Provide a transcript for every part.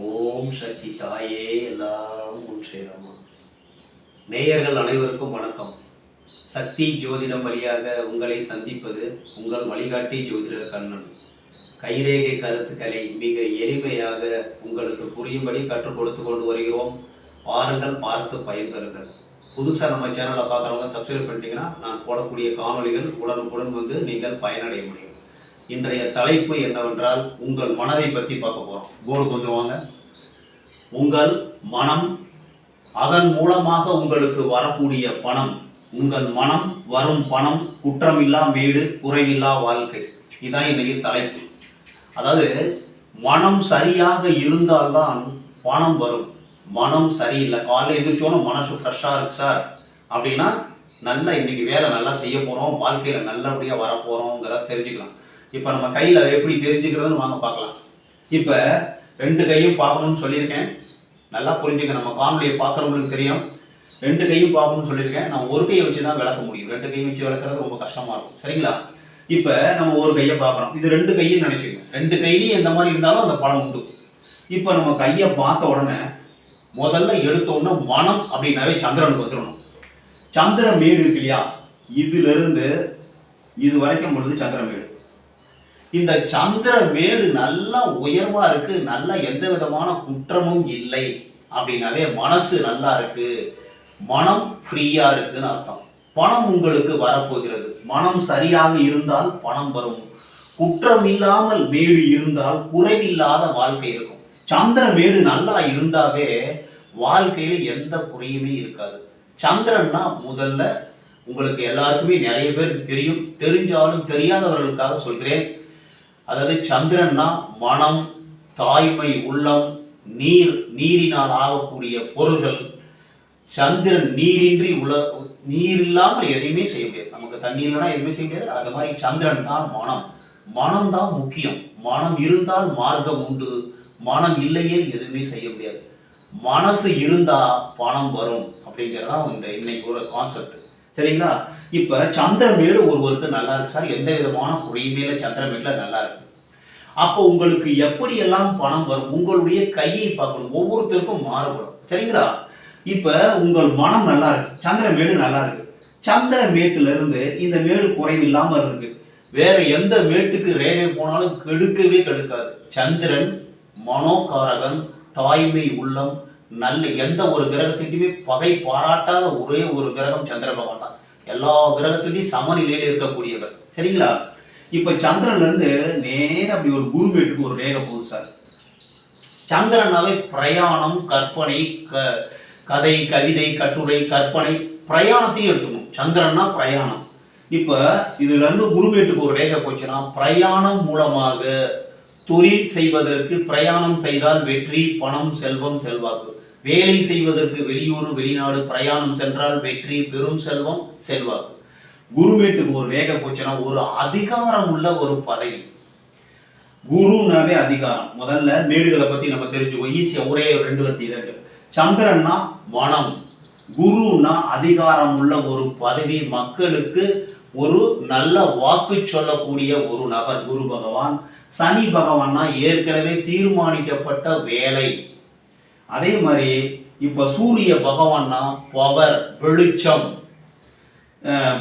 ஓம் சக்தி தாயே எல்லாம் உன் சேரமா. நேயர்கள் அனைவருக்கும் வணக்கம். சக்தி ஜோதிடம் வழியாக உங்களை சந்திப்பது உங்கள் வழிகாட்டி ஜோதிடர் கண்ணன். கைரேகை கருத்துக்களை மிக எளிமையாக உங்களுக்கு புரியும்படி கற்றுக் கொடுத்து கொண்டு வருகிறோம். பாருங்கள் பார்த்து பயன்பெறுங்கள். புதுசாக நம்ம சேனலை பார்க்குறவங்க சப்ஸ்கிரைப் பண்ணிட்டீங்கன்னா நான் போடக்கூடிய காணொளிகள் உடனுக்குடன் வந்து நீங்கள் பயனடைய முடியும். இன்றைய தலைப்பு என்னவென்றால் உங்கள் மனதை பற்றி பார்க்க போகிறோம் போர்டு கொஞ்சம் வாங்க. உங்கள் மனம் அதன் மூலமாக உங்களுக்கு வரக்கூடிய பணம். உங்கள் மனம் வரும் பணம் குற்றமில்லா வீடு குறைவில்லா வாழ்க்கை. இதுதான் இன்றைக்கு தலைப்பு. அதாவது மனம் சரியாக இருந்தால்தான் பணம் வரும். மனம் சரியில்லை. காலையில் எழுந்திரிச்சோன்னு மனசு ஃப்ரெஷ்ஷாக இருக்கு சார் அப்படின்னா நல்லா இன்றைக்கி வேலை நல்லா செய்ய போகிறோம் வாழ்க்கையில் நல்லபடியாக வரப்போகிறோங்கிறத தெரிஞ்சுக்கலாம். இப்போ நம்ம கையில் எப்படி தெரிஞ்சுக்கிறதுன்னு வாங்க பார்க்கலாம். இப்போ ரெண்டு கையும் பார்க்கணும்னு சொல்லியிருக்கேன். நல்லா புரிஞ்சுக்க நம்ம காணொலியை பார்க்குறவங்களுக்கு தெரியும். ரெண்டு கையும் பார்க்கணும்னு சொல்லியிருக்கேன். நான் ஒரு கையை வச்சு தான் விளக்க முடியும். ரெண்டு கையும் வச்சு விளக்குறது ரொம்ப கஷ்டமாக இருக்கும். சரிங்களா? இப்போ நம்ம ஒரு கையை பார்க்குறோம் இது ரெண்டு கையும் நினச்சிக்கணும் ரெண்டு கையிலையும் எந்த மாதிரி இருந்தாலும் அந்த பழம் உண்டு. இப்போ நம்ம கையை பார்த்த உடனே முதல்ல எடுத்த உடனே மனம் அப்படின்னாவே சந்திரனுக்கு வந்துடணும். சந்திர மேடு இருக்கு இல்லையா? இதுலேருந்து இது வரைக்கும் பொழுது சந்திரமேடு இந்த சந்திர மேடு நல்லா உயர்வா இருக்கு நல்லா எந்த விதமான குற்றமும் இல்லை அப்படின்னாவே மனசு நல்லா இருக்கு. மனம் ஃப்ரீயா இருக்குன்னு அர்த்தம். பணம் உங்களுக்கு வரப்போகிறது. மனம் சரியாக இருந்தால் பணம் வரும். குற்றம் இல்லாமல் மேடு இருந்தால் குறைவில்லாத வாழ்க்கை இருக்கும். சந்திர மேடு நல்லா இருந்தாவே வாழ்க்கையில் எந்த குறையுமே இருக்காது. சந்திரன்னா முதல்ல உங்களுக்கு எல்லாருக்குமே நிறைய பேருக்கு தெரியும். தெரிஞ்சாலும் தெரியாதவர்களுக்காக சொல்கிறேன். அதாவது சந்திரன்னா மனம் தாய்மை உள்ளம் நீர் நீரினால் ஆகக்கூடிய பொருள்கள். சந்திரன் நீரின்றி உல நீர் இல்லாமல் எதையுமே செய்ய முடியாது. நமக்கு தண்ணி இல்லைன்னா எதுவுமே செய்ய முடியாது. அது மாதிரி சந்திரன் தான் மனம். மனம் தான் முக்கியம். மனம் இருந்தால் மார்க்கம் உண்டு. மனம் இல்லையே எதுவுமே செய்ய முடியாது. மனசு இருந்தால் பணம் வரும் அப்படிங்கிறதான் இந்த இன்னைக்கு ஒரு கான்செப்ட் சரிங்களா? இப்போ சந்திரமேடு ஒருவருக்கு நல்லா இருக்கு சார். எந்த விதமான குறையுமே இல்லை சந்திரமேடில் நல்லா இருக்கு. அப்போ உங்களுக்கு எப்படியெல்லாம் பணம் வரும்? உங்களுடைய கையை பார்க்கணும். ஒவ்வொருத்தருக்கும் மாறுபடும். சரிங்களா? இப்போ உங்கள் மனம் நல்லா இருக்கு. சந்திரமேடு நல்லா இருக்கு. சந்திரமேட்டுல இருந்து இந்த மேடு குறைவில்லாமல் இருக்கு. வேற எந்த மேட்டுக்கு ரேகை போனாலும் கெடுக்கவே கெடுக்காது. சந்திரன் மனோகாரகன் தாய்மை உள்ளம் நல்ல எந்த ஒரு கிரகத்திலையுமே பகை பாராட்டாத ஒரே ஒரு கிரகம் சந்திர பகவான் தான். எல்லா கிரகத்திலையும் சமநிலையில் இருக்கக்கூடியவர். சரிங்களா? இப்போ சந்திரன்லேருந்து நேரம் அப்படி ஒரு குருமேட்டுக்கு ஒரு ரேகை போகுது சார். சந்திரனாவே பிரயாணம் கற்பனை க கதை கவிதை கட்டுரை கற்பனை பிரயாணத்தையும் எடுத்துக்கணும். சந்திரன்னா பிரயாணம். இப்போ இதுலேருந்து குருமேட்டுக்கு ஒரு ரேகை போச்சுன்னா பிரயாணம் மூலமாக தொழில் செய்வதற்கு பிரயாணம் செய்தால் வெற்றி பணம் செல்வம் செல்வாக்கு. வேலை செய்வதற்கு வெளியூர் வெளிநாடு பிரயாணம் சென்றால் வெற்றி பெரும் செல்வம் செல்வாக்கு. குருமேட்டுக்கு ஒரு வேக போச்சுன்னா ஒரு அதிகாரம் உள்ள ஒரு பதவி. குருனாவே அதிகாரம். முதல்ல மேடுகளை பத்தி நம்ம தெரிஞ்சுக்கோ ஈஸியா ஒரே ரெண்டு வத்தி இருக்கு. சந்திரன்னா வனம் குருன்னா அதிகாரம் உள்ள ஒரு பதவி. மக்களுக்கு ஒரு நல்ல வாக்கு சொல்லக்கூடிய ஒரு நபர் குரு பகவான். சனி பகவான்னா ஏற்கனவே தீர்மானிக்கப்பட்ட வேலை. அதே மாதிரி இப்ப சூரிய பகவான்னா பவர் வெளிச்சம்.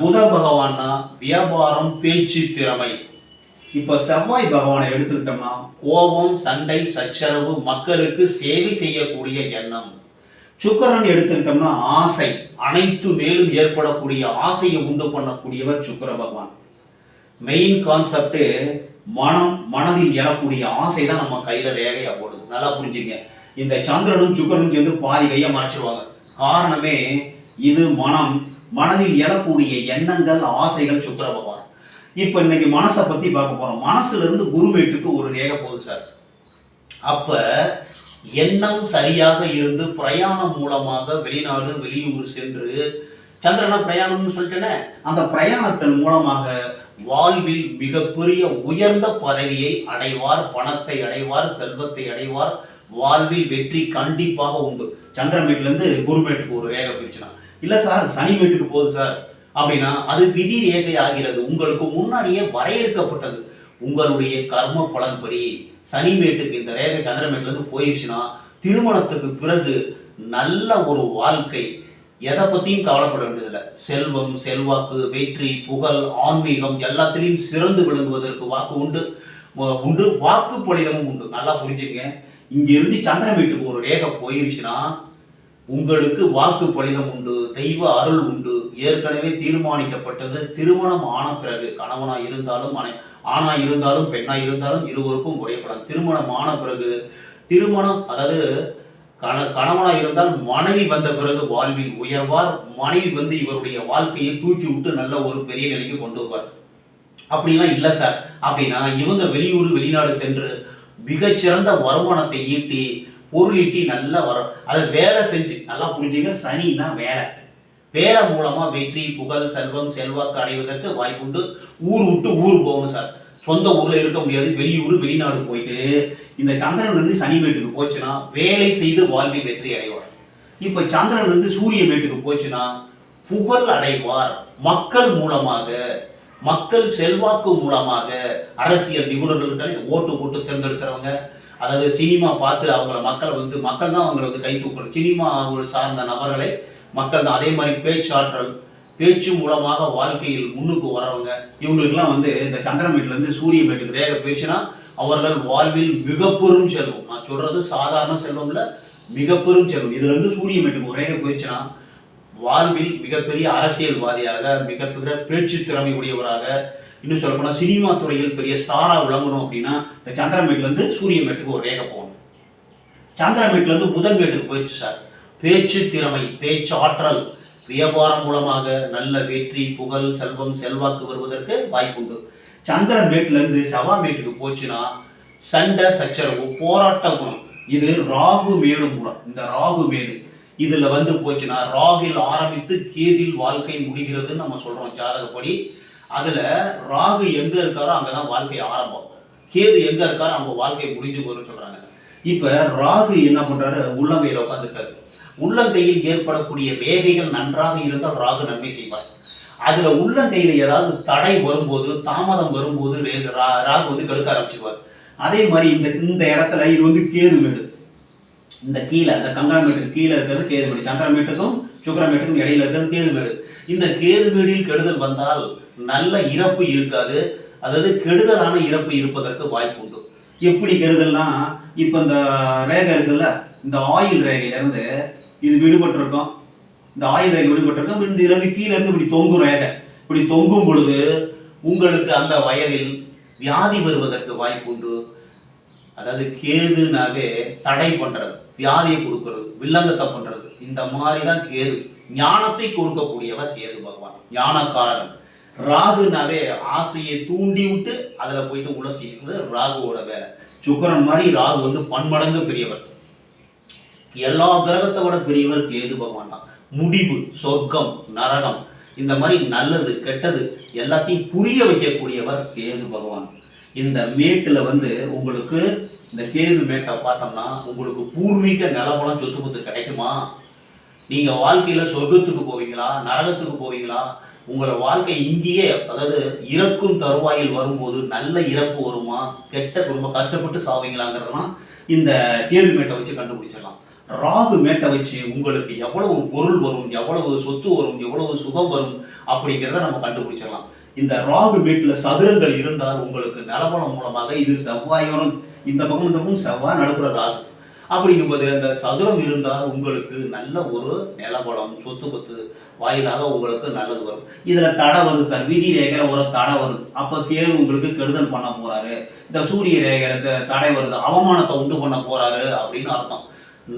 புத பகவான்னா வியாபாரம் பேச்சு திறமை. இப்ப செவ்வாய் பகவானை எடுத்துக்கிட்டோம்னா கோபம் சண்டை சச்சரவு மக்களுக்கு சேவை செய்யக்கூடிய எண்ணம். சுக்கரன் எடுத்துக்கிட்டோம்னா ஆசை. அனைத்து மேலும் ஏற்படக்கூடிய ஆசையை உண்டு பண்ணக்கூடியவர் சுக்கர பகவான். மெயின் கான்செப்ட் மனம் மனதில் எழக்கூடிய ஆசை தான் நம்ம கையில ரேகையா போடுது. நல்லா புரிஞ்சுங்க. இந்த சந்திரனும் சுக்கரனும் சேர்ந்து பாதி கையை மறைச்சிருவாங்க. காரணமே இது மனம் மனதில் எழக்கூடிய எண்ணங்கள் ஆசைகள் சுக்கர பகவான். இப்போ இன்னைக்கு மனசை பத்தி பார்க்க போறோம். மனசுல இருந்து குருவேட்டுக்கு ஒரு ரேகை போகுது சார். அப்ப எண்ணம் சரியாக இருந்து பிரயாணம் மூலமாக வெளிநாடு வெளியூர் சென்று சந்திரனா பிரயாணம்னு சொல்லிட்டேனே அந்த பிரயாணத்தின் மூலமாக வாழ்வில் மிகப்பெரிய உயர்ந்த பதவியை அடைவார் பணத்தை அடைவார் செல்வத்தை அடைவார் வாழ்வில் வெற்றி கண்டிப்பாக உண்டு. சந்திரமேட்ல இருந்து குருமேட்டுக்கு ஒரு வேக பிரிச்சுனா இல்லை சார் சனி மேட்டுக்கு போகுது சார். அப்படின்னா அது விதி ரேகை ஆகிறது உங்களுக்கு முன்னாடியே வரையறுக்கப்பட்டது. உங்களுடைய கர்ம பலன்படி சனிமேட்டுக்கு இந்த ரேகை சந்திரமேட்டிலேருந்து போயிடுச்சுன்னா திருமணத்துக்கு பிறகு நல்ல ஒரு வாழ்க்கை எதை பற்றியும் கவலைப்பட வேண்டியதில்லை. செல்வம் செல்வாக்கு வெற்றி புகழ் ஆன்மீகம் எல்லாத்திலையும் சிறந்து விளங்குவதற்கு வாக்கு உண்டு. உண்டு. வாக்கு பொழிதமும் உண்டு. நல்லா புரிஞ்சுங்க. இங்கிருந்து சந்திரன் வீட்டுக்கு ஒரு ரேகை போயிருச்சுன்னா உங்களுக்கு வாக்கு பொழிதம் உண்டு தெய்வ அருள் உண்டு. ஏற்கனவே தீர்மானிக்கப்பட்டது. திருமணம் ஆன பிறகு கணவனா இருந்தாலும் மனை ஆணா இருந்தாலும் பெண்ணா இருந்தாலும் இருவருக்கும் ஒரே திருமணம் ஆன பிறகு திருமணம் அதாவது கண கணவனாக இருந்தால் மனைவி வந்த பிறகு வாழ்வில் உயர்வார். மனைவி வந்து இவருடைய வாழ்க்கையை தூக்கி விட்டு நல்ல ஒரு பெரிய நிலைக்கு கொண்டு வருவார். அப்படிலாம் இல்லை சார். அப்படின்னா இவங்க வெளியூர் வெளிநாடு சென்று மிகச்சிறந்த வருமானத்தை ஈட்டி பொருள் ஈட்டி நல்லா வரும் அதை வேலை செஞ்சு நல்லா புரிஞ்சுங்க சனின்னா வேலை. வேலை மூலமாக வெற்றி புகழ் செல்வம் செல்வாக்கு அடைவதற்கு வாய்ப்புண்டு. ஊர் விட்டு ஊர் போகணும் சார். சொந்த ஊரில் இருக்க முடியாது. வெளியூர் வெளிநாடு போயிட்டு இந்த சந்திரன் வந்து சனி வீட்டுக்கு போச்சுன்னா வேலை செய்து வாழ்வில் வெற்றி அடைவார். இப்போ சந்திரன் வந்து சூரிய வீட்டுக்கு போச்சுன்னா புகழ் அடைவார். மக்கள் மூலமாக மக்கள் செல்வாக்கு மூலமாக அரசியல் நிபுணர்கள் ஓட்டு போட்டு தேர்ந்தெடுக்கிறவங்க அதாவது சினிமா பார்த்து அவங்கள மக்களை வந்து மக்கள் தான் அவங்களை வந்து கை தூக்கணும் சினிமா அவங்க சார்ந்த நபர்களை மக்கள் தான். அதே மாதிரி பேச்சாற்றல் பேச்சு மூலமாக வாழ்க்கையில் முன்னுக்கு வரவங்க இவங்களுக்கெல்லாம் வந்து இந்த சந்திரமேட்டிலேருந்து சூரிய மேட்டுக்கு ரேகை பேசினா அவர்கள் வாழ்வில் மிகப்பெரும் செல்வம். நான் சொல்றது சாதாரண செல்வம் இல்லை மிகப்பெரும் செல்வம். இதுல இருந்து சூரிய மேட்டுக்கு ஒரு போயிடுச்சுன்னா வாழ்வில் மிகப்பெரிய அரசியல்வாதியாக மிகப்பெரிய பேச்சு திறமை உடையவராக இன்னும் சொல்லப்போனால் சினிமா துறையில் பெரிய ஸ்டாராக விளங்கணும் அப்படின்னா இந்த சந்திரமேட்லேருந்து சூரிய மேட்டுக்கு ஒரு ரேகை போகணும். சந்திரமேட்லேருந்து புதன் மேட்டுக்கு போயிடுச்சு சார். பேச்சு திறமை பேச்சு ஆற்றல் வியாபாரம் மூலமாக நல்ல வெற்றி புகழ் செல்வம் செல்வாக்கு வருவதற்கு வாய்ப்புண்டு. சந்திரன் வீட்டிலேருந்து செவ்வாய் வீட்டுக்கு போச்சுன்னா சண்டை சச்சரவு போராட்ட குணம். இது ராகு மேடும் குணம். இந்த ராகு மேடு இதில் வந்து போச்சுன்னா ராகில் ஆரம்பித்து கேதில் வாழ்க்கை முடிகிறதுன்னு நம்ம சொல்கிறோம் ஜாதகப்படி. அதில் ராகு எங்கே இருக்காரோ அங்கே தான் வாழ்க்கை ஆரம்பம். கேது எங்கே இருக்காரோ அவங்க வாழ்க்கை முடிஞ்சு போகுதுன்னு சொல்கிறாங்க இப்போ ராகு என்ன பண்ணுறாரு உள்ளங்கையில் உட்காந்துருக்காரு உள்ளங்கையில் ஏற்படக்கூடிய வேகைகள் நன்றாக இருந்தால் ராகு நன்மை செய்வார். அதுல உள்ளங்கையில ஏதாவது தடை வரும்போது தாமதம் வரும்போது ரா- ராகு வந்து கெடுக்க ஆரம்பிச்சிருவார். அதே மாதிரி இந்த இந்த இடத்துல இது வந்து கேது மேடு. இந்த கீழே இந்த கங்கரமேட்டுக்கு கீழே இருக்கிறது கேது மேடு. சங்கரமேட்டுக்கும் சுக்கரமேட்டுக்கும் இடையில இருக்கிறது கேது மேடு. இந்த கேது மேடில் கெடுதல் வந்தால் நல்ல இறப்பு இருக்காது. அதாவது கெடுதலான இறப்பு இருப்பதற்கு வாய்ப்பு உண்டு. எப்படி கெடுதல்னா இப்போ இந்த ரேகை இருக்குல்ல இந்த ஆயில் ரேகையிலேருந்து இது விடுபட்டிருக்கும். இந்த ஆயில் ரேகை விடுபட்டிருக்கும். இந்த இதுலேருந்து கீழே இருந்து இப்படி தொங்கும் ரேகை இப்படி தொங்கும் பொழுது உங்களுக்கு அந்த வயதில் வியாதி வருவதற்கு வாய்ப்பு உண்டு. அதாவது கேதுனாவே தடை பண்றது வியாதியை கொடுக்கறது வில்லங்கத்தை பண்றது. இந்த மாதிரி தான் கேது. ஞானத்தை கொடுக்கக்கூடியவர் கேது பகவான். ஞானக்காரன் ராகுனாவே ஆசையை தூண்டி விட்டு அதில் போயிட்டு உள்ள செய்யறது ராகுவோட வேலை. சுக்கரன் மாதிரி ராகு வந்து பன்மடங்கு பெரியவர். எல்லா கிரகத்தை விட பெரியவர் கேது பகவான் தான். முடிவு சொர்க்கம் நரகம் இந்த மாதிரி நல்லது கெட்டது எல்லாத்தையும் புரிய வைக்கக்கூடியவர் கேது பகவான். இந்த மேட்டில் வந்து உங்களுக்கு இந்த கேது மேட்டை பார்த்தோம்னா உங்களுக்கு பூர்வீக நிலபலம் சொத்து பத்து கிடைக்குமா? நீங்கள் வாழ்க்கையில் சொர்க்கத்துக்கு போவீங்களா? நரகத்துக்கு போவீங்களா? உங்களோட வாழ்க்கை இங்கேயே அதாவது இறக்கும் தருவாயில் வரும்போது நல்ல இறப்பு வருமா? கெட்ட ரொம்ப கஷ்டப்பட்டு சாவீங்களாங்கிறதெல்லாம் இந்த கேது மேட்டை வச்சு கண்டுபிடிச்சிடலாம். ராகு மேட்டை வச்சு உங்களுக்கு எவ்வளவு பொருள் வரும் எவ்வளவு சொத்து வரும் எவ்வளவு சுகம் வரும் அப்படிங்கிறத நம்ம கண்டுபிடிச்சிடலாம். இந்த ராகு மேட்டில் சதுரங்கள் இருந்தால் உங்களுக்கு நிலபலம் மூலமாக இது செவ்வாயோரம் இந்த பக்கம் இந்த பக்கம் செவ்வாய் நடுப்புற ராகு அப்படிங்கும்போது அந்த சதுரம் இருந்தால் உங்களுக்கு நல்ல ஒரு நிலபலம் சொத்து பத்து வாயிலாக உங்களுக்கு நல்லது வரும். இதுல தடை வருது சார். விதி ரேகை ஒரு தடை வருது. அப்ப தேர்வு உங்களுக்கு கெடுதல் பண்ண போறாரு. இந்த சூரிய ரேகை இந்த தடை வருது. அவமானத்தை உண்டு பண்ண போறாரு அப்படின்னு அர்த்தம்.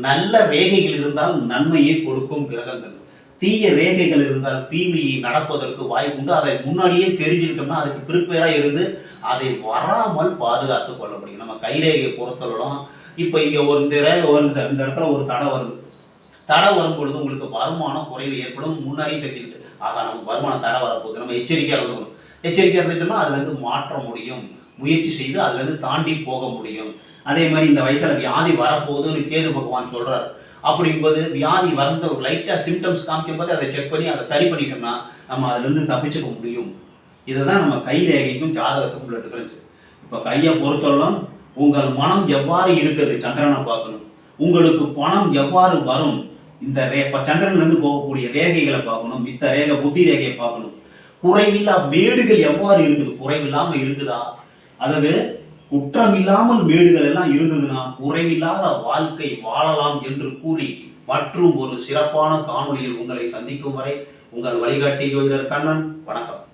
நல்ல ரேகைகள் இருந்தால் நன்மையை கொடுக்கும் கிரகங்கள். தீய ரேகைகள் இருந்தால் தீமையை நடப்பதற்கு வாய்ப்புண்டு அதை முன்னாடியே தெரிஞ்சுக்கிட்டோம்னா அதுக்கு ப்ரிப்பேராக இருந்து அதை வராமல் பாதுகாத்து கொள்ள முடியும். நம்ம கைரேகையை பொறுத்தவரைக்கும் இப்போ இங்கே ஒரு இந்த இந்த இடத்துல ஒரு தடை வருது. தடை வரும் பொழுது உங்களுக்கு வருமானம் குறைவு ஏற்படும் முன்னாடியே தெரிஞ்சுக்கிட்டு ஆகா நமக்கு வருமானம் தடை வரப்போகுது நம்ம எச்சரிக்கையாக இருக்கணும். எச்சரிக்கையாக இருந்துட்டோம்னா அதுலேருந்து மாற்ற முடியும். முயற்சி செய்து அதுலேருந்து தாண்டி போக முடியும். அதே மாதிரி இந்த வயசில் வியாதி வரப்போகுதுன்னு கேது பகவான் சொல்கிறார் அப்படிங்கும்போது வியாதி வந்த ஒரு லைட்டாக சிம்டம்ஸ் காமிக்கும் போது அதை செக் பண்ணி அதை சரி பண்ணிட்டோம்னா நம்ம அதுலேருந்து தப்பிச்சுக்க முடியும். இதுதான் நம்ம கை ரேகைக்கும் ஜாதகத்துக்கும் உள்ள டிஃப்ரென்ஸ் இப்போ கையை பொறுத்தவரைக்கும் உங்கள் மனம் எவ்வாறு இருக்குது சந்திரனை பார்க்கணும். உங்களுக்கு பணம் எவ்வாறு வரும்? இந்த ரே சந்திரன்லேருந்து போகக்கூடிய ரேகைகளை பார்க்கணும். மித்த ரேகை புத்தி ரேகையை பார்க்கணும். குறைவில்லா மேடுகள் எவ்வாறு இருக்குது? குறைவில்லாமல் இருக்குதா? அதாவது குற்றம் இல்லாமல் மேடுகள் எல்லாம் இருந்ததுன்னா குறைவில்லாத வாழ்க்கை வாழலாம் என்று கூறி மற்றும் ஒரு சிறப்பான காணொலியில் உங்களை சந்திக்கும் வரை உங்கள் வழிகாட்டி ஜோதிடர் கண்ணன் வணக்கம்.